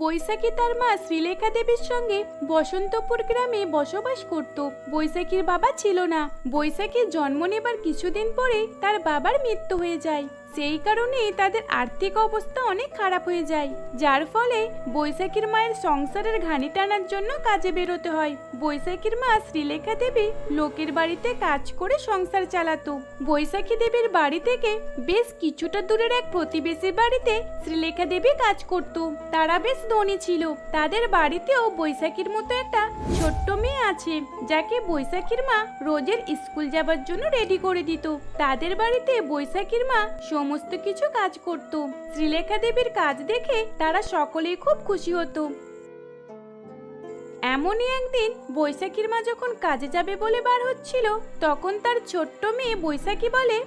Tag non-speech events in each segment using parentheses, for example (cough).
বৈশাখী তার মা শ্রীলেখা দেবীর সঙ্গে বসন্তপুর গ্রামে বসবাস করত। বৈশাখীর বাবা ছিল না। বৈশাখীর জন্ম নেবার কিছুদিন পরেই তার বাবার মৃত্যু হয়ে যায়। সেই কারণে তাদের আর্থিক অবস্থা অনেক খারাপ হয়ে যায়, যার ফলে বৈশাখীর মায়ের সংসারের ঘানি টানার জন্য কাজে বেরোতে হয়। বৈশাখীর মা শ্রীলেখা দেবী লোকের বাড়িতে কাজ করে সংসার চালাতো। বৈশাখী দেবীর বাড়ি থেকে বেশ কিছুটা দূরের এক প্রতিবেশীর বাড়িতে শ্রীলেখা দেবী কাজ করত। তারা বেশ ধনী ছিল। তাদের বাড়িতেও বৈশাখীর মতো একটা ছোট্ট মেয়ে আছে, যাকে বৈশাখীর মা রোজের স্কুল যাবার জন্য রেডি করে দিত। তাদের বাড়িতে বৈশাখীর মা সমস্ত কিছু কাজ করত। শ্রীলেখা দেবীর কাজ দেখে তারা সকলেই খুব খুশি হতো। এমনই একদিন বৈশাখীর মা যখন কাজে যাবে বলে বার হচ্ছিল, তখন তার ছোট্ট মেয়ে বৈশাখী বলে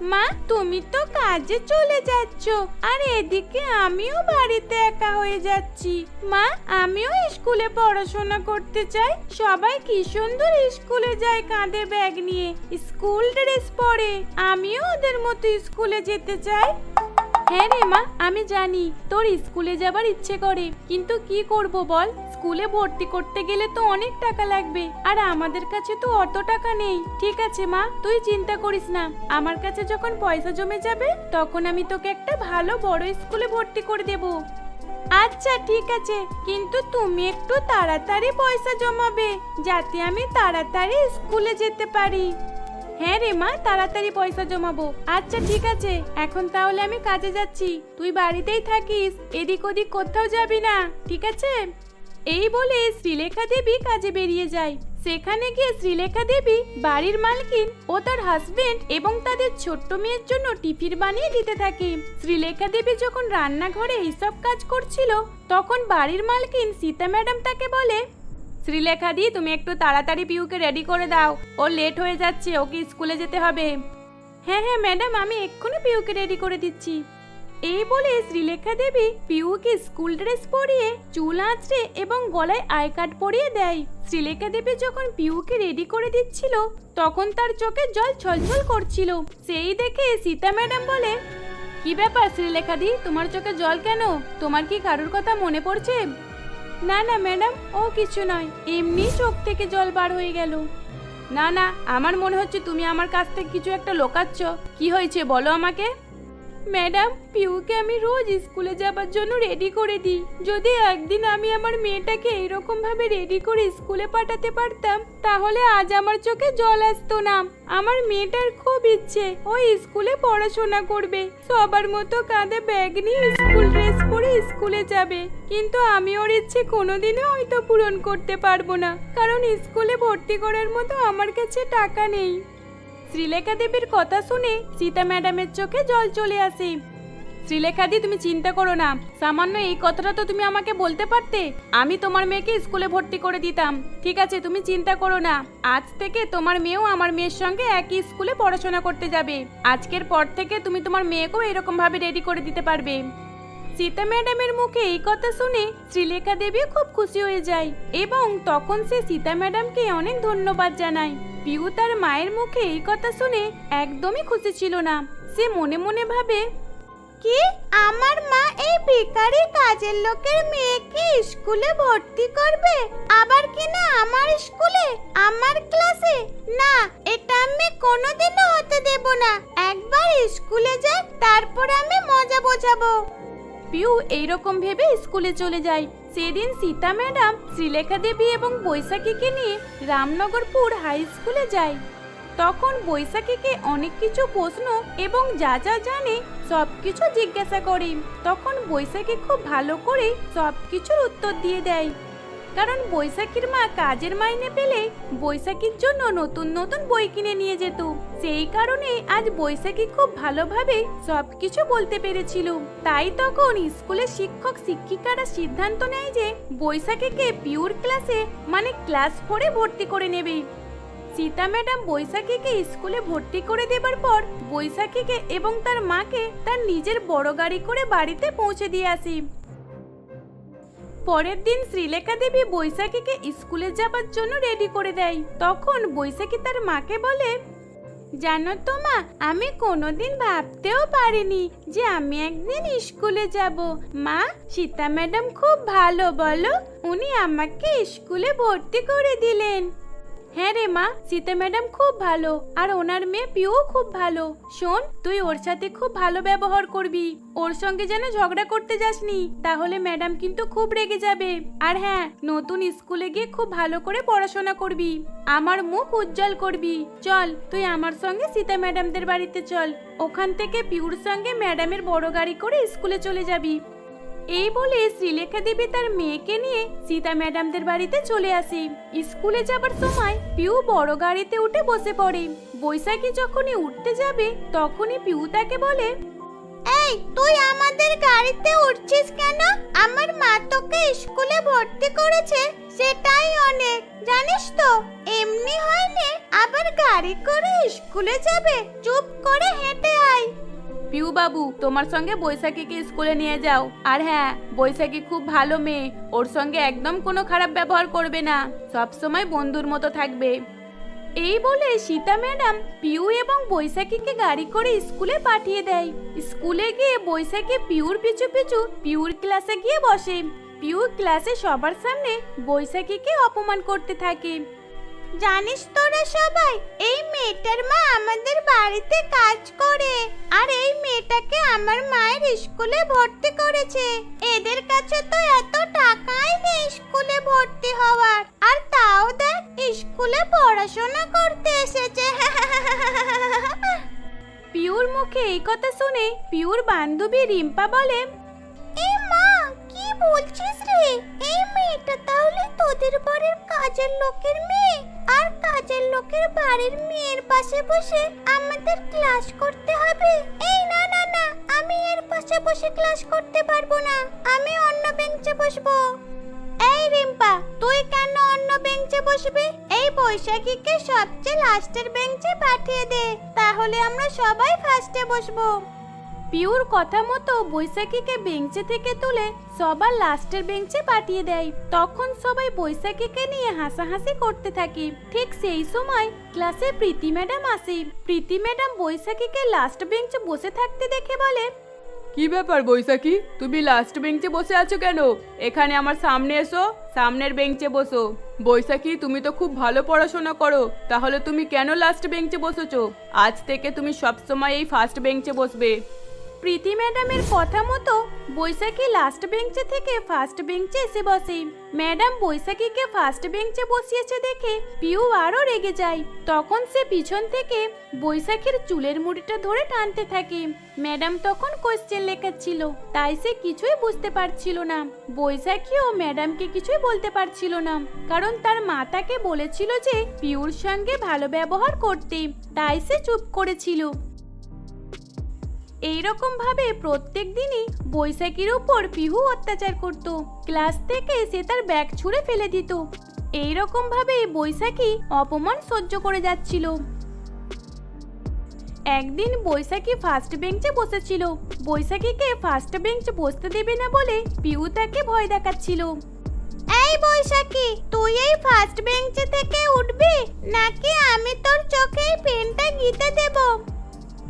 মা, তুমি তো কাজে চলে যাচ্ছ। আর এদিকে আমিও বাড়িতে একা হয়ে যাচ্ছি। মা, আমিও স্কুলে পড়াশোনা করতে চাই। সবাই কি সুন্দর স্কুলে যায় কাঁধে ব্যাগ নিয়ে। স্কুল ড্রেস পরে। আমিও ওদের মতো স্কুলে যেতে চাই। হ্যাঁ রে মা, আমি জানি। তোর স্কুলে যাবার ইচ্ছে করে। কিন্তু কি করব বল? স্কুলে ভর্তি করতে গেলে তো অনেক টাকা লাগবে। আর আমাদের কাছে তো অত টাকা নেই। ঠিক আছে, মা, তুই চিন্তা করিস না। আমার কাছে যখন পয়সা জমে যাবে, তখন আমি তোকে একটা ভালো বড় স্কুলে ভর্তি করে দেব। আচ্ছা ঠিক আছে। কিন্তু তুমি একটু তাড়াতাড়ি পয়সা জমাবে, যাতে আমি তাড়াতাড়ি স্কুলে যেতে পারি। হ্যাঁ রে মা, তাড়াতাড়ি পয়সা জমাবো। আচ্ছা ঠিক আছে। এখন তাহলে আমি কাজে যাচ্ছি। তুই বাড়িতেই থাকিস। এদিক ওদিক কোথাও যাবি না, ঠিক আছে? এই বলে শ্রীলেখা দেবী কাজে বেরিয়ে যায়। সেখানে গিয়ে শ্রীলেখা দেবী বাড়ির মালকিন ও তার হাজবেন্ড এবং তাদের ছোট্ট মেয়ের জন্য টিফিন বানিয়ে দিতে থাকে। শ্রীলেখা দেবী যখন রান্নাঘরে এইসব কাজ করছিল, তখন বাড়ির মালকিন সীতা ম্যাডাম তাকে বলে, শ্রীলেখা দি, তুমি একটু তাড়াতাড়ি পিউকে রেডি করে দাও। ও লেট হয়ে যাচ্ছে, ওকে স্কুলে যেতে হবে। হ্যাঁ হ্যাঁ ম্যাডাম, আমি এক্ষুনি পিউকে রেডি করে দিচ্ছি। এই বলে শ্রীলেখা দেবী পিউকে স্কুল ড্রেস পরিয়ে, চুল আঁচড়ে এবং গলায় আই কার্ড পরিয়ে দেয়। শ্রীলেখা দেবী যখন পিউকে রেডি করে দিচ্ছিল, তখন তার চোখে জল ছলছল করছিল। সেই দেখে সীতা ম্যাডাম বলে, কি ব্যাপার শ্রীলেখা দি, তোমার চোখে জল কেন? তোমার কি কারোর কথা মনে পড়ছে? না না ম্যাডাম ও কিছু নয়। এমনি চোখ থেকে জল বার হয়ে গেল। না না, আমার মনে হচ্ছে তুমি আমার কাছ থেকে কিছু একটা লোকাচ্ছ। কি হয়েছে বলো আমাকে? ম্যাডাম, পিউকে আমি রোজ স্কুলে যাবার জন্য রেডি করে দিই। যদি একদিন আমি আমার মেয়েটাকে এইরকম ভাবে রেডি করে স্কুলে পাঠাতে পারতাম, তাহলে আজ আমার চোখে জল আসতো না। আমার মেয়েটার খুব ইচ্ছে ওই স্কুলে পড়াশোনা করবে। সবার মতো কাঁধে ব্যাগ নিয়ে স্কুল ড্রেস পরে স্কুলে যাবে। কিন্তু আমি ওর ইচ্ছে কোনোদিনও হয়তো পূরণ করতে পারব না। কারণ স্কুলে ভর্তি করার মতো আমার কাছে টাকা নেই। শ্রীলেখা দেবীর কথা শুনে সীতা ম্যাডামের চোখে জল চলে আসে। শ্রীলেখা দি তুমি চিন্তা করো না। সামান্য এই কথাটা তো তুমি আমাকে বলতে পারতে? আমি তোমার মেয়েকে স্কুলে ভর্তি করে দিতাম। ঠিক আছে, তুমি চিন্তা করো না। আজ থেকে তোমার মেয়েও আমার মেয়ের সঙ্গে একই স্কুলে পড়াশোনা করতে যাবে। আজকের পর থেকে তুমি তোমার মেয়েকেও এরকম ভাবে রেডি করে দিতে পারবে। সীতা ম্যাডামের মুখে এই কথা শুনে শ্রীলেখা দেবী খুব খুশি হয়ে যায় এবং তখন সে সীতা ম্যাডামকে অনেক ধন্যবাদ জানায়। পিউ তার মায়ের মুখে এই কথা শুনে একদমই খুশি ছিল না। সে মনে মনে ভাবে কি? আমার মা এই ভিখারি কাজের লোকের মেয়েকে স্কুলে ভর্তি করবে? আবার কি না আমার স্কুলে? আমার ক্লাসে? না এটা আমি কোনোদিনও হতে দেব না। একবার স্কুলে যাক তারপর আমি মজা বোঝাবো। পিউ এইরকম ভেবে স্কুলে চলে যায়। সেদিন সীতা ম্যাডাম শ্রীলেখা দেবী এবং বৈশাখীকে নিয়ে রামনগরপুর হাই স্কুলে যায়। তখন বৈশাখীকে অনেক কিছু প্রশ্ন এবং যা যা জানে সব কিছু জিজ্ঞাসা করে তখন বৈশাখী খুব ভালো করে সব কিছুর উত্তর দিয়ে দেয়। কারণ বৈশাখীর মা কাজের মাইনে পেলে বৈশাখীর জন্য নতুন নতুন বই কিনে নিয়ে যেত। সেই কারণে আজ বৈশাখী খুব ভালোভাবে সবকিছু বলতে পেরেছিল। তাই তখন স্কুলের শিক্ষক শিক্ষিকারা সিদ্ধান্ত নেয় যে বৈশাখীকে পিওর ক্লাসে মানে ক্লাস ফোরে ভর্তি করে নেবে। সীতা ম্যাডাম বৈশাখীকে স্কুলে ভর্তি করে দেবার পর বৈশাখীকে এবং তার মাকে তার নিজের বড় গাড়ি করে বাড়িতে পৌঁছে দিয়ে আসি। পরের দিন শ্রীলেখা দেবী বৈশাখীকে স্কুলে যাবার জন্য রেডি করে দেয়। তখন বৈশাখী তার মাকে বলে, জানো তো মা, আমি কোনোদিন ভাবতেও পারিনি যে আমি একদিন স্কুলে যাব। মা, সীতা ম্যাডাম খুব ভালো, বলো। উনি আমাকে স্কুলে ভর্তি করে দিলেন। হ্যাঁ রে মা, সীতা ম্যাডাম খুব ভালো, আর ওনার মেয়ে পিও খুব ভালো। শোন, তুই ওর সাথে খুব ভালো ব্যবহার করবি। ওর সঙ্গে যেন ঝগড়া করতে যাসনি, তাহলে ম্যাডাম কিন্তু খুব রেগে যাবে। আর হ্যাঁ নতুন স্কুলে গিয়ে খুব ভালো করে পড়াশোনা করবি। আমার মুখ উজ্জ্বল করবি। চল, তুই আমার সঙ্গে সীতা ম্যাডামদের বাড়িতে চল। ওখান থেকে পিউর সঙ্গে ম্যাডামের বড় গাড়ি করে স্কুলে চলে যাবি। এই বলে শ্রীলেখা দেবী তার মেয়েকে নিয়ে সীতা ম্যাডামদের বাড়িতে চলে আসে। স্কুলে যাবার সময় পিউ বড় গাড়িতে উঠে বসে পড়ে। বৈশাখী যখনই উঠতে যাবে, তখনই পিউ তাকে বলে, এই, তুই আমাদের গাড়িতে উঠছিস কেন? আমার মা তোকে স্কুলে ভর্তি করেছে, সেটাই অনেক, জানিস তো? এমনি হয়নি আবার গাড়ি করে স্কুলে যাবে? চুপ করে হেঁটে আয়। পিউ বাবু, তোমার সঙ্গে বৈশাখীকে স্কুলে নিয়ে যাও। আর হ্যাঁ বৈশাখী খুব ভালো মেয়ে, ওর সঙ্গে একদম কোনো খারাপ ব্যবহার করবে না। সব সময় বন্ধুর মতো থাকবে। এই বলে সীতা ম্যাডাম পিউ এবং বৈশাখীকে গাড়ি করে স্কুলে পাঠিয়ে দেয়। স্কুলে গিয়ে বৈশাখী পিউর পিছু পিছু পিউর ক্লাসে গিয়ে বসে। পিউ ক্লাসে সবার সামনে বৈশাখীকে অপমান করতে থাকে। জানিস তোরা সবাই, এই মেয়েটার মা আমাদের বাড়িতে কাজ করে। আর এই মেয়েটাকে আমার মায়ের স্কুলে ভর্তি করেছে। এদের কাছে তো এত টাকাই নেই স্কুলে ভর্তি হওয়ার। আর তাও দেখ, স্কুলে পড়াশোনা করতে এসেছে। (laughs) পিউর মুখে এই কথা শুনে পিউর বান্ধবী রিম্পা বলে, এ মা, কি বলছিস রে? এই মেয়েটা তাহলে তোদের বাড়ির কাজের লোকের মেয়ে? আর কাজের লোকের বাড়ির মেয়ের পাশে বসে আমাদের ক্লাস করতে হবে। এই না না না, আমি এর পাশে বসে ক্লাস করতে পারব না। আমি অন্য বেঞ্চে বসবো। এই রিম্পা, তুই কেন অন্য বেঞ্চে বসবি? এই বৈশাখীকে সবচেয়ে লাস্টের বেঞ্চে পাঠিয়ে দে। তাহলে আমরা সবাই ফার্স্টে বসবো। পিউর কথা মতো বৈশাখীকে বেঞ্চে থেকে তুলে সবার লাস্টের বেঞ্চে পাঠিয়ে দেয়। তখন সবাই বৈশাখীকে নিয়ে হাসাহাসি করতে থাকে। ঠিক সেই সময় ক্লাসে প্রীতি ম্যাডাম আসে। প্রীতি ম্যাডাম বৈশাখীকে লাস্ট বেঞ্চে বসে থাকতে দেখে বলে, কি ব্যাপার বৈশাখী? তুমি লাস্ট বেঞ্চে বসে আছো কেন? এখানে আমার সামনে এসো, সামনের বেঞ্চে বসো। বৈশাখী, তুমি তো খুব ভালো পড়াশোনা করো। তাহলে তুমি কেন লাস্ট বেঞ্চে বসেছো? আজ থেকে তুমি সবসময় এই ফার্স্ট বেঞ্চে বসবে। প্রীতি ম্যাডামের কথা মতো বৈশাখী লাস্ট বেঞ্চে থেকে ফার্স্ট বেঞ্চে এসে বসে। ম্যাডাম বৈশাখীকে ফার্স্ট বেঞ্চে বসিয়েছে দেখে পিউ আরও রেগে যায়। তখন সে পিছন থেকে বৈশাখীর চুলের মুড়িটা ধরে টানতে থাকে। ম্যাডাম তখন কোশ্চেন লেখাচ্ছিল, তাই সে কিছুই বুঝতে পারছিল না। বৈশাখীও ম্যাডামকে কিছুই বলতে পারছিল না, কারণ তার মা তাকে বলেছিল যে পিউর সঙ্গে ভালো ব্যবহার করতে, তাই সে চুপ করেছিল। এইরকম ভাবে প্রত্যেক দিনই বৈশাখীর উপর পিহু অত্যাচার করত। ক্লাস থেকে সে তার ব্যাগ ছুঁড়ে ফেলে দিত। এইরকম ভাবে বৈশাখী অপমান সহ্য করে যাচ্ছিল। একদিন বৈশাখী ফার্স্ট বেঞ্চে বসেছিল। বৈশাখীকে ফার্স্ট বেঞ্চ বসতে দেবে না বলে পিউ তাকে ভয় দেখাচ্ছিল। এই বৈশাখী, তুই এই ফার্স্ট বেঞ্চে থেকে উঠবি? নাকি আমি তোর চোখে পেনটা গিতে দেবো?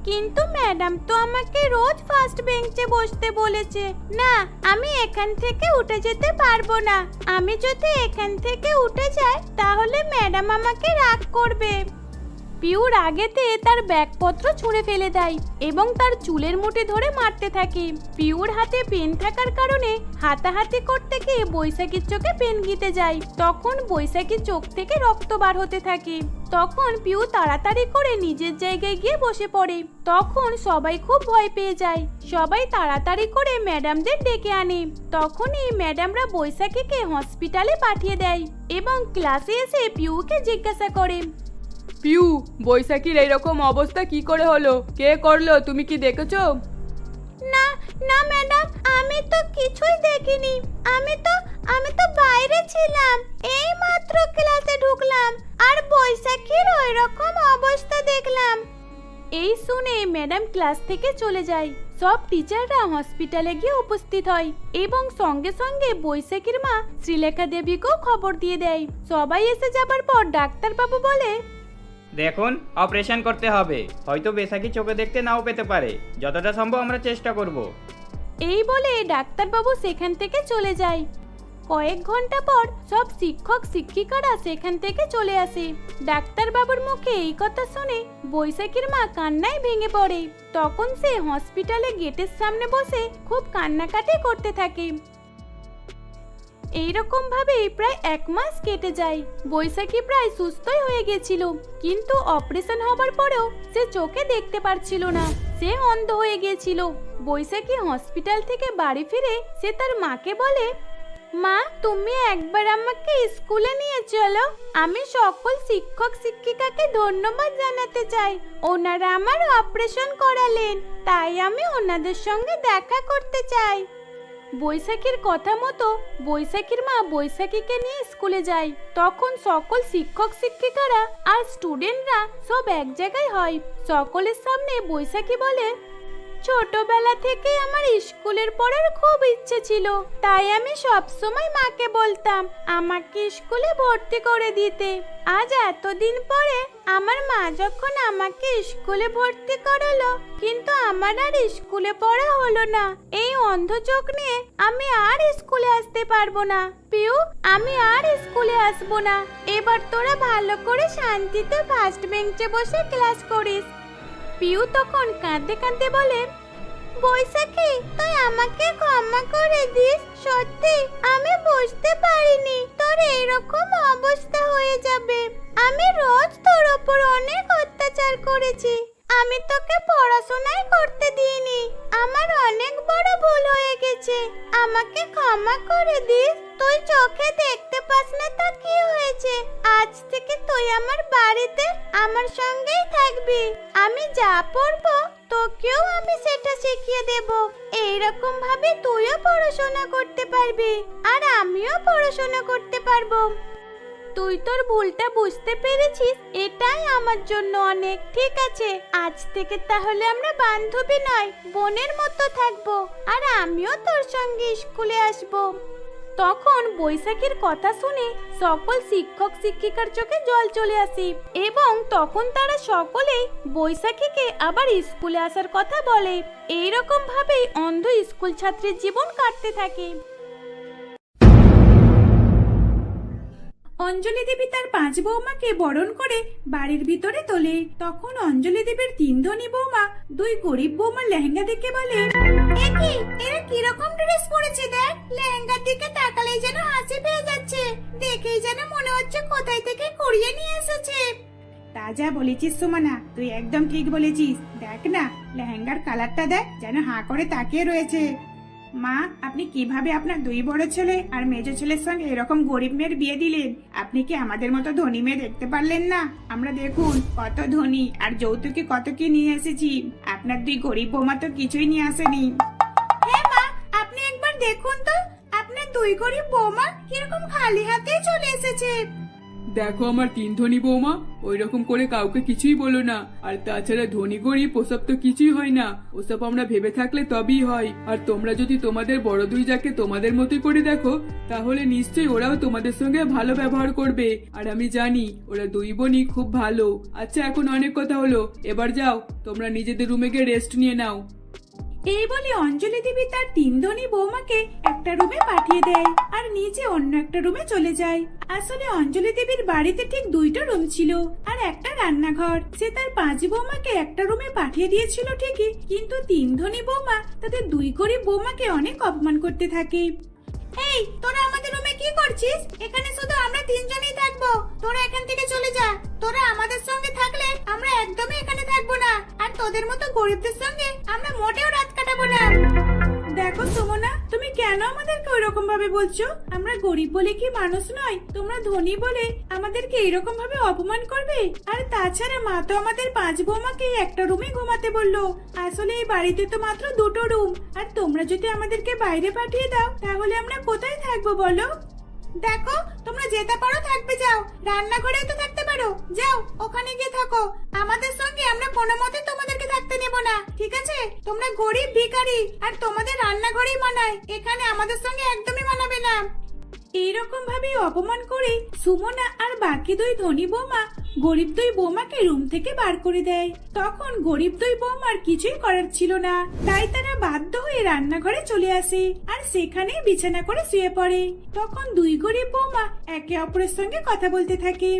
কিন্তু ম্যাডাম তো আমাকে রোজ ফার্স্ট বেঞ্চে বসতে বলেছে। না, আমি এখান থেকে উঠে যেতে পারব না। আমি যদি এখান থেকে উঠে যাই, তাহলে ম্যাডাম আমাকে রাগ করবে। পিউর আগেতে তার ব্যাগপত্র ছুঁড়ে ফেলে দেয় এবং তার চুলের মুঠি ধরে মারতে থাকে। পিউর হাতে পেন থাকার কারণে হাতাহাতি করতে গিয়ে বৈশাখীর চোখে পেন গিতে যায়। তখন বৈশাখীর চোখ থেকে রক্ত বার হতে থাকে। তখন পিউ তাড়াতাড়ি করে নিজের জায়গায় গিয়ে বসে পড়ে। তখন সবাই খুব ভয় পেয়ে যায়। সবাই তাড়াতাড়ি করে ম্যাডামদের ডেকে আনে। তখনই ম্যাডামরা বৈশাখীকে হসপিটালে পাঠিয়ে দেয় এবং ক্লাসে এসে পিউকে জিজ্ঞাসা করে। পিউ বৈশাখীর এইরকম অবস্থা কি করে হলো? কে করল? তুমি কি দেখেছ? না না ম্যাডাম আমি তো কিছুই দেখিনি। আমি তো আমি তো বাইরে ছিলাম এই মাত্র ক্লাসে ঢুকলাম আর বৈশাখীর ওই রকম অবস্থা দেখলাম। এই শুনে ম্যাডাম ক্লাস থেকে চলে যায়। সব টিচাররা হসপিটালে গিয়ে উপস্থিত হয় এবং সঙ্গে সঙ্গে বৈশাখীর মা শ্রীলেখা দেবীকেও খবর দিয়ে দেয়। সবাই এসে যাবার পর ডাক্তারবাবু বলে দেখুন অপারেশন করতে হবে। হয়তো বেসাকি চোখে দেখতে নাও পেতে পারে। যতটা সম্ভব আমরা চেষ্টা করব। এই বলে ডাক্তারবাবু সেখান থেকে চলে যায়। কয়েক ঘণ্টা পর সব শিক্ষক, শিক্ষিকারা সেখান থেকে চলে আসে। ডাক্তারবাবুর মুখে এই কথা শুনে বৈশাখীর মা কান্নায় ভেঙে পড়ে। তখন সে হসপিটালে গেটের সামনে বসে খুব কান্নাকাটি করতে থাকে। এইরকম ভাবেই প্রায় এক মাস কেটে যায়। বৈশাখী প্রায় সুস্থই হয়ে গেছিল, কিন্তু অপারেশন হবার পরেও সে চোখে দেখতে পারছিল না। সে অন্ধ হয়ে গিয়েছিল বৈশাখী হসপিটাল থেকে বাড়ি ফিরে সে তার মাকে বলে, মা, তুমি একবার আমাকে স্কুলে নিয়ে চলো। আমি সকল শিক্ষক শিক্ষিকাকে ধন্যবাদ জানাতে চাই। ওনারা আমার অপারেশন করালেন, তাই আমি ওনাদের সঙ্গে দেখা করতে চাই। বৈশাখীর কথা মতো বৈশাখীর মা বৈশাখীকে নিয়ে স্কুলে যায়। তখন সকল শিক্ষক, শিক্ষিকারা আর স্টুডেন্টরা সব এক জায়গায় হয়। সকলের সামনে বৈশাখী বলে ছোটবেলা থেকে আমার স্কুলের পড়ার খুব ইচ্ছে ছিল, তাই আমি সব সময় মাকে বলতাম, আমাকে স্কুলে ভর্তি করে দিতে। আজ এতদিন পরে আমার মা যখন আমাকে স্কুলে ভর্তি করালো, কিন্তু আমার আর স্কুলে পড়া হলো না। এই অন্ধ চোখ নিয়ে আমি আর স্কুলে আসতে পারব না। পিউ, আমি আর স্কুলে আসব না। এবার তোরা ভালো করে শান্তিতে ফার্স্ট বেঞ্চে বসে ক্লাস করিস। পিউ তখন কাঁদতে কাঁদতে বলে, বৈশাখী, তুই আমাকে ক্ষমা করে দিস, সত্যি, আমি বুঝতে পারিনি তোর এইরকম অবস্থা হয়ে যাবে। আমি রোজ তোর ওপর অনেক অত্যাচার করেছি। আমি তোকে পড়াশোনাই করতে দিইনি। আমার অনেক বড় ভুল হয়ে গেছে। আমাকে ক্ষমা করে দিস। তুই চোখে দেখতে পাস না তা কি হয়েছে। আজ থেকে তুই আমার বাড়িতে আমার সঙ্গেই থাকবি। আমি যা পড়ব, তোকেও আমি সেটা শিখিয়ে দেব। এইরকম ভাবে তুইও পড়াশোনা করতে পারবি। আর আমিও পড়াশোনা করতে পারব। তুই তোর ভুলটা বুঝতে পেরেছিস? এটাই আমার জন্য অনেক, ঠিক আছে? আজ থেকে তাহলে আমরা বান্ধবী নয়, বোনের মতো থাকব। আর আমিও তোর সঙ্গে স্কুলে আসব। তখন বৈশাখীর কথা শুনে সকল শিক্ষক শিক্ষিকার চোখে জল চলে আসি এবং তখন তারা সকলেই বৈশাখীকে আবার স্কুলে আসার কথা বলে। এইরকম ভাবেই অন্ধ স্কুল ছাত্রের জীবন কাটতে থাকে। অঞ্জলি দেবী তার পাঁচ বৌমাকে বরণ করে বাড়ির ভিতরে তোলে। তখন অঞ্জলি দেবীর তিন ধনী বৌমা দুই গরিব বৌমার লেহেঙ্গা দেখে বলে একই এরা কীরকম ড্রেস পরেছে দেখ? লেহেঙ্গার দিকে তাকালেই যেন হাসি পেয়ে যাচ্ছে। দেখেই যেন মনে হচ্ছে কোথায় থেকে কুড়িয়ে নিয়ে এসেছে। তা যা বলেছিস সুমনা, তুই একদম ঠিক বলেছিস। দেখ না, লেহেঙ্গার কালারটা দেখ, যেন হাঁ করে তাকিয়ে রয়েছে। মা, আপনি কীভাবে আপনার দুই বড় ছেলে আর মেজো ছেলের সঙ্গে এরকম গরিব মেয়ের বিয়ে দিলেন? আপনি কি আমাদের মতো ধনী মেয়ে দেখতে পারলেন না? আমরা দেখুন, কত ধনী আর যৌতুকে কত কি নিয়ে এসেছি। আপনার দুই গরিব বৌমা তো কিছুই নিয়ে আসেনি। মা, আপনি একবার দেখুন তো, আপনার দুই গরিব বৌমা কীরকম খালি হাতে চলে এসেছে। দেখো আমার তিন ধনী বৌমা ওই রকম করে কাউকে কিছুই বলো না। আর তাছাড়া ধনী গরিব, ওসব তো কিছুই হয় না। ওসব আমরা ভেবে থাকলে তবেই হয়। আর তোমরা যদি তোমাদের বড় দুই যাকে তোমাদের মতোই করে দেখো, তাহলে নিশ্চয়ই ওরাও তোমাদের সঙ্গে ভালো ব্যবহার করবে। আর আমি জানি, ওরা দুই বোনই খুব ভালো। আচ্ছা এখন অনেক কথা হলো। এবার যাও, তোমরা নিজেদের রুমে গিয়ে রেস্ট নিয়ে নাও। এই বলে অঞ্জলি দেবী তার তিন ধনী বৌমাকে একটা রুমে পাঠিয়ে দেয় আর নিজে অন্য একটা রুমে চলে যায়। আসলে অঞ্জলি দেবীর বাড়িতে ঠিক দুইটা রুম ছিল আর একটা রান্নাঘর। সে তার পাঁচ বৌমাকে একটা রুমে পাঠিয়ে দিয়েছিল ঠিকই, কিন্তু তিন ধনী বৌমা তাদের দুই গরিব বৌমাকে অনেক অপমান করতে থাকে। এই, তোরা আমাদের রুমে কি করছিস? এখানে শুধু আমরা তিনজনই থাকব। তোরা এখান থেকে চলে যা। তোরা আমাদের সঙ্গে থাকলে আমরা একদমই এখানে থাকব না। আর তোদের মতো গরিবদের সঙ্গে আমরা মোটেও রাত কাটাবো না। দেখো সুমনা, তুমি কেন আমাদেরকে ওইরকম ভাবে বলছো? আমরা গরিব বলে কি মানুষ নয়? তোমরা ধনী বলে আমাদেরকে এরকম ভাবে অপমান করবে? আর তাছাড়া মা তো আমাদের পাঁচ বৌমাকে একটা রুমে ঘুমাতে বলল। আসলে এই বাড়িতে তো মাত্র দুটো রুম। আর তোমরা যদি আমাদেরকে বাইরে পাঠিয়ে দাও, তাহলে আমরা কোথায় থাকব বলো? দেখো, তোমরা যেতে পারো, থাকবে, যাও। রান্নাঘরেও তো থাকতে পারো। যাও, ওখানে গিয়ে থাকো। আমাদের সঙ্গে আমরা কোনো মতে তোমাদেরকে থাকতে নেব না, ঠিক আছে? তোমরা গরিব ভিখারি, আর তোমাদের রান্নাঘরেই মানায়। এখানে আমাদের সঙ্গে একদমই মানাবে না। এইরকম ভাবে অপমান করে সুমনা আর বাকি দুই ধনী বৌমা গরিব দুই বৌমাকে রুম থেকে বার করে দেয়। তখন গরিব দুই বৌমার কিছুই করার ছিল না। তাই তারা বাধ্য হয়ে রান্নাঘরে চলে আসে আর সেখানেই বিছানা করে শুয়ে পড়ে। তখন দুই গরিব বৌমা একে অপরের সঙ্গে কথা বলতে থাকে।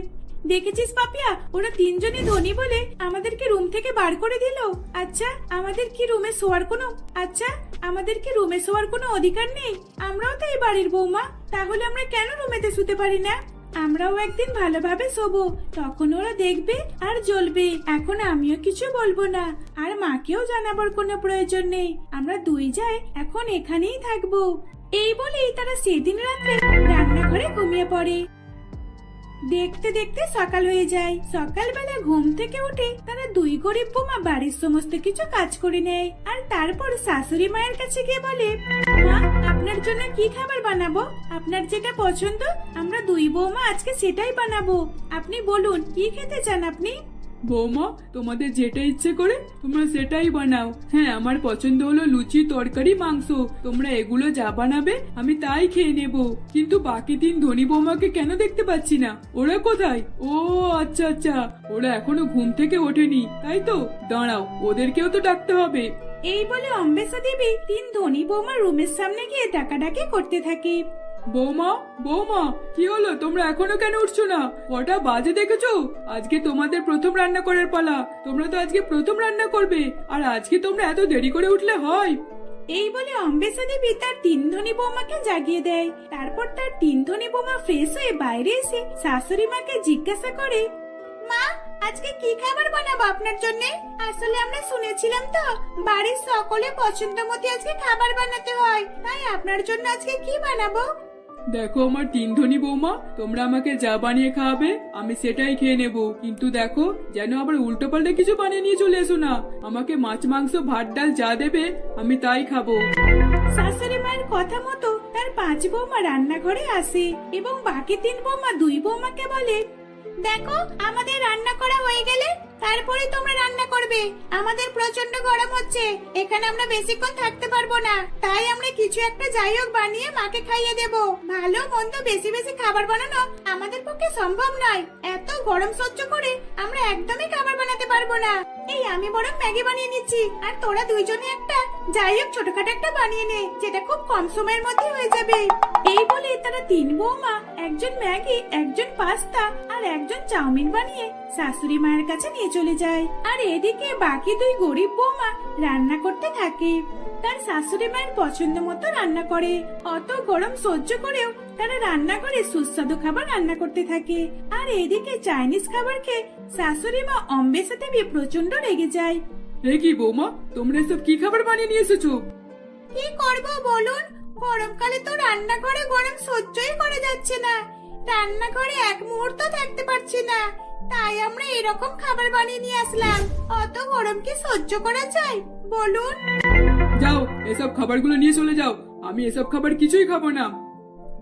দেখেছিস পাপিয়া, ওরা তিনজনই ধনী বলে আমাদেরকে রুম থেকে বার করে দিল? আচ্ছা আমাদের কি রুমে শোয়ার কোনো আচ্ছা আমাদের কি রুমে শোয়ার কোনো অধিকার নেই? আমরাও তো এই বাড়ির বৌমা। তাহলে আমরা কেন রুমেতে শুতে পারি না? আমরাও একদিন ভালোভাবে শোবো, তখন ওরা দেখবে আর জ্বলবে। এখন আমিও কিছু বলব না, আর মাকেও জানাবার কোনো প্রয়োজন নেই। আমরা দুই যাই এখন এখানেই থাকব। এই বলেই তারা সেদিন রাত্রে রান্নাঘরে ঘুমিয়ে পড়ে। দেখতে দেখতে সকাল হয়ে যায়। সকালবেলা ঘুম থেকে উঠে তারা দুই গরিব বোমা বাড়ির সমস্ত কিছু কাজ করে নেয়। আর তারপর শাশুড়ি মায়ের কাছে গিয়ে বলে, মা, আপনার জন্য কি খাবার বানাবো? আপনার যেটা পছন্দ, আমরা দুই বৌমা আজকে সেটাই বানাবো। আপনি বলুন, কি খেতে চান আপনি? বৌমা, তোমাদের যেটা ইচ্ছে করে, তোমরা সেটাই বানাও। হ্যাঁ আমার পছন্দ হলো লুচি, তরকারি, মাংস। তোমরা এগুলো যা বানাবে, আমি তাই খেয়ে নেব। কিন্তু বাকি দিন ধনী বৌমাকে কেন দেখতে পাচ্ছি না? ওরা কোথায়? ও আচ্ছা আচ্ছা। ওরা এখনও ঘুম থেকে ওঠেনি, তাই তো? দাঁড়াও, ওদেরকেও তো ডাকতে হবে। এই বলে অম্বেষা দেবী তিন ধনী বৌমা রুমের সামনে গিয়ে ডাকাডাকি করতে থাকে। বৌমা বৌমা, কি হলো? তোমরা এখনও কেন উঠছো না? কটা বাজে দেখেছ? আজকে তোমাদের প্রথম রান্না করার পালা। তোমরা তো আজকে প্রথম রান্না করবে। আর আজকে তোমরা এত দেরি করে উঠলে হয়? এই বলে অম্বেষা দেবী তার তিন ধনী বৌমাকে জাগিয়ে দেয়। তারপর তার তিন ধনী বৌমা ফ্রেশ হয়ে বাইরে এসে শাশুড়ি মাকে জিজ্ঞাসা করে, মা, আজকে কি খাবার বানাবো আপনার জন্য? আসলে আমরা শুনেছিলাম তো, বাড়ির সকলে পছন্দ মতো আজকে খাবার বানাতে হয়। তাই আপনার জন্য আজকে কি বানাবো? দেখো আমার তিন ধনী বৌমা, তোমরা আমাকে যা বানিয়ে খাওয়াবে, আমি সেটাই খেয়ে নেব। কিন্তু দেখো, যেন আবার উল্টো পাল্টা কিছু বানিয়ে নিয়ে চলে এসো না। আমাকে মাছ, মাংস, ভাত, ডাল যা দেবে, আমি তাই খাব। শাশুড়ি মায়ের কথা মতো তার পাঁচ বৌমা রান্নাঘরে আসে এবং বাকি তিন বৌমা দুই বৌমাকে বলে, দেখো, আমাদের রান্না করা হয়ে গেলে তারপরে তোমরা রান্না করবে। আমাদের প্রচণ্ড গরম হচ্ছে। এখানে আমরা বেশিক্ষণ থাকতে পারব না। তাই আমরা কিছু একটা যাই হোক বানিয়ে মাকে খাইয়ে দেব। ভালো মন্দ বেশি বেশি খাবার বানানো আমাদের পক্ষে সম্ভব নয়। এত গরম সহ্য করে আমরা একদমই খাবার বানাতে পারব না। এই আমি বরং ম্যাগি বানিয়ে নিচ্ছি। আর তোরা দুইজনে একটা যাই হোক ছোটখাটো একটা বানিয়ে নে, যেটা খুব কম সময়ের মধ্যে হয়ে যাবে। এই বলে তারা তিন বৌমা, একজন ম্যাগি, একজন পাস্তা আর একজন চাউমিন বানিয়ে শাশুড়ি মায়ের কাছে নিয়ে চলে যায়। আর এদিকে বাকি দুই গরিব বৌমা রান্না করতে থাকে। তার শাশুড়ি মায়ের পছন্দ মতো রান্না করে। অত গরম সহ্য করেও তারা রান্না করে সুস্বাদু খাবার রান্না করতে থাকে। আর এদিকে চাইনিজ খাবার খেয়ে শাশুড়ি মা অম্বেষা দেবী প্রচণ্ড রেগে যায়। এ কি বৌমা তোমরা এসব কি খাবার বানিয়ে নিয়ে এসেছ? কি করব বলুন? গরমকালে তো রান্নাঘরে গরম সহ্যই করা যাচ্ছে না। রান্নাঘরে এক মুহূর্ত থাকতে পারছি না। তাই আমরা এরকম খাবার বানিয়ে নিয়ে আসলাম। অত গরম কি সহ্য করা যায়? বলুন। যাও এসব খাবারগুলো নিয়ে চলে যাও। আমি এসব খাবার কিছুই খাব না।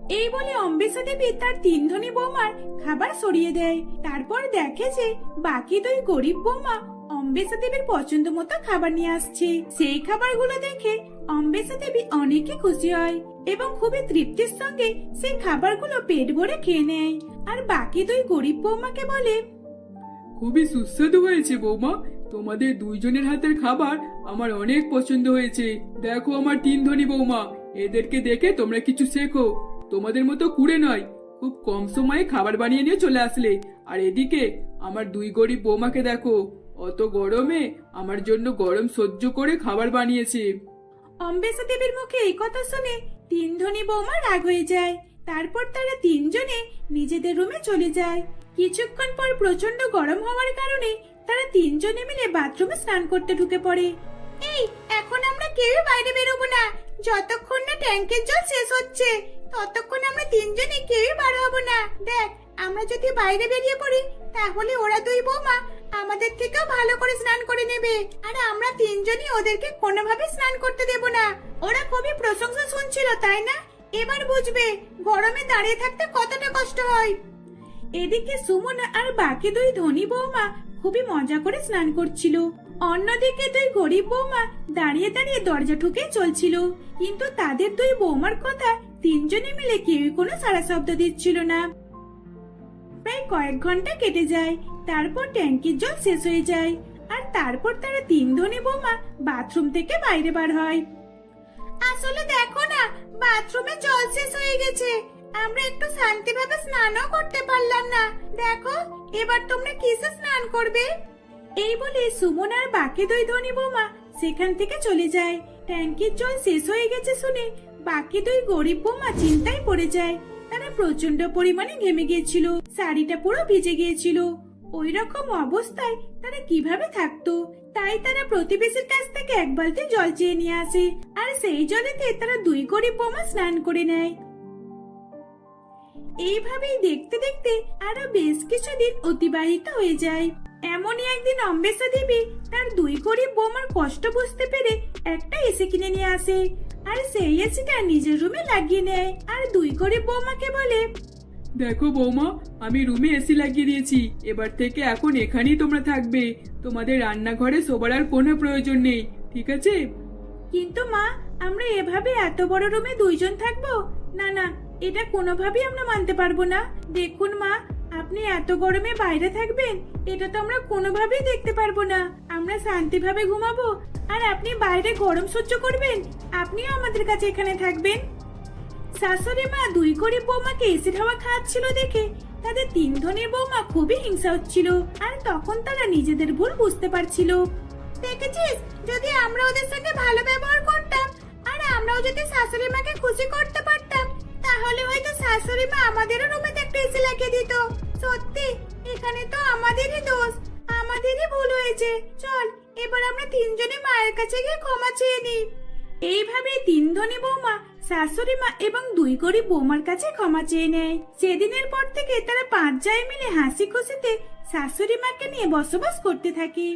এই বলে অম্বেষা দেবী তার তিন ধনী বৌমার খাবার সরিয়ে দেয়। তারপর দেখে যে বাকি দুই গরিব বৌমা অম্বেষা দেবীর পছন্দ মতো খাবার নিয়ে আসছে। সেই খাবারগুলো দেখে অম্বেষা দেবী অনেকে খুশি হয় এবং খুবই তৃপ্তির সঙ্গে সেই খাবারগুলো পেট ভরে খেয়ে নেয়। আর বাকি দুই গরিব বৌমাকে বলে খুবই সুস্বাদু হয়েছে, বৌমা। তোমাদের দুইজনের হাতের খাবার আমার অনেক পছন্দ হয়েছে। দেখো আমার তিন ধনী বৌমা, এদেরকে দেখে তোমরা কিছু শেখো। তোমাদের মতো কুড়ে নয়, খুব কম সময়ে খাবার বানিয়ে নিয়ে চলে আসলে। আর এদিকে আমার দুই গরিব বৌমাকে দেখো, অত গরমে আমার জন্য গরম সহ্য করে খাবার বানিয়েছে। অম্বেষা দেবীর মুখে এই কথা শুনে তিন ধনী বৌমা রাগ হয়ে যায়। তারপর তারা তিনজনে নিজেদের রুমে চলে যায়। কিছুক্ষণ পর প্রচণ্ড গরম হওয়ার কারণে তারা তিনজনে মিলে বাথরুমে স্নান করতে ঢুকে পড়ে। এই, এখন আমরা কেউ বাইরে বেরোবো না। যতক্ষণ না ট্যাঙ্কের জল শেষ হচ্ছে, ততক্ষণ আমরা তিনজনে কেউ বার হব না। দেখ, আমরা যদি বাইরে বেরিয়ে পড়ি, তাহলে ওরা দুই বৌমা আমাদের থেকেও ভালো করে স্নান করে নেবে। আর আমরা তিনজনই ওদেরকে কোনোভাবে স্নান করতে দেব না। ওরা খুবই প্রশংসা শুনছিল তাই না? এবার বুঝবে, গরমে দাঁড়িয়ে থাকতে কতটা কষ্ট হয়। এদিকে সুমন আর বাকি দুই ধনী বৌমা খুবই মজা করে স্নান করছিল। অন্যদিকে দুই গরিব বৌমা দাঁড়িয়ে দাঁড়িয়ে দরজা ঠুকে চলছিল। কিন্তু তাদের দুই বৌমার কথা তিনজনে মিলে কেউই কোনো সারা শব্দ দিচ্ছিল না। প্রায় কয়েক ঘণ্টা কেটে যায়, তারপর ট্যাঙ্কির জল শেষ হয়ে যায়, আর তারপর তারা তিন ধনী বৌমা বাথরুম থেকে বাইরে বার হয়। আসলে দেখো না, বাথরুমে জল শেষ হয়ে গেছে। আমরা একটু শান্তিভাবে স্নানও করতে পারলাম না। দেখো, এবার তোমরা কিসে স্নান করবে? এই বলে সুমন আর বাকি দুই ধনী বৌমা সেখান থেকে চলে যায়। ট্যাঙ্কির জল শেষ হয়ে গেছে শুনে বাকি দুই গরিব বৌমা চিন্তায় পড়ে যায়। তারা প্রচণ্ড পরিমাণে ঘেমে গিয়েছিল, শাড়িটা পুরো ভিজে গিয়েছিল। ওই রকম অবস্থায় তারা কীভাবে থাকতো? তাই তারা প্রতিবেশীর কাছ থেকে এক বালতি জল চেয়ে নিয়ে আসে। আর সেই জলেতে তারা দুই গরিব বোমা স্নান করে নেয়। এইভাবেই দেখতে দেখতে আরও বেশ কিছুদিন অতিবাহিত হয়ে যায়। এমনই একদিন অম্বেষা দেবী তার দুই গরিব বোমার কষ্ট বুঝতে পেরে একটা এসি কিনে নিয়ে আসে। আর সেই এসিটা নিজের রুমে লাগিয়ে নেয়। আর দুই গরিব বৌমাকে বলে দেখো বৌমা আমি রুমে এসি লাগিয়ে দিয়েছি। এবার থেকে এখন এখানেই তোমরা থাকবে। তোমাদের রান্নাঘরে শোবার আর কোনো প্রয়োজন নেই ঠিক আছে? কিন্তু মা আমরা এভাবে এত বড় রুমে দুইজন থাকব? না না এটা কোনোভাবেই আমরা মানতে পারব না। দেখুন মা, আপনি এত গরমে বাইরে থাকবেন, এটা তো আমরা কোনোভাবেই দেখতে পারব না। আমরা শান্তিভাবে ঘুমাবো, আর আপনি বাইরে গরম সহ্য করবেন, আপনিও আমাদের কাছে এখানে থাকবেন। শাশুড়ি মা দুই গরিব বৌমাকে এসিড হাওয়া খাওয়াচ্ছিল দেখে, তাদের তিন ধনের বৌমা খুবই হিংসা হচ্ছিল, আর তখন তারা নিজেদের ভুল বুঝতে পারছিল। দেখেছিস? যদি আমরা ওদের সঙ্গে ভালো ব্যবহার করতাম, আর আমরাও যদি শাশুড়ি মাকে খুশি করতে পারতাম তাহলে হয়তো শাশুড়ি মা আমাদেরও রুমে একটা এসি লাগিয়ে দিত। সত্যি, এখানে তো আমাদেরই দোষ। আমাদেরই ভুল হয়েছে। চল, এবার আমরা তিনজনে মায়ের কাছে গিয়ে ক্ষমা চেয়ে নিই। এইভাবে তিন ধনী বৌমা, শাশুড়ি মা এবং দুই গরিব বৌমার কাছে ক্ষমা চেয়ে নেয়। সেদিনের পর থেকে তারা পাঁচ জায় মিলে হাসি খুশিতে শাশুড়ি মাকে নিয়ে বসবাস করতে থাকে।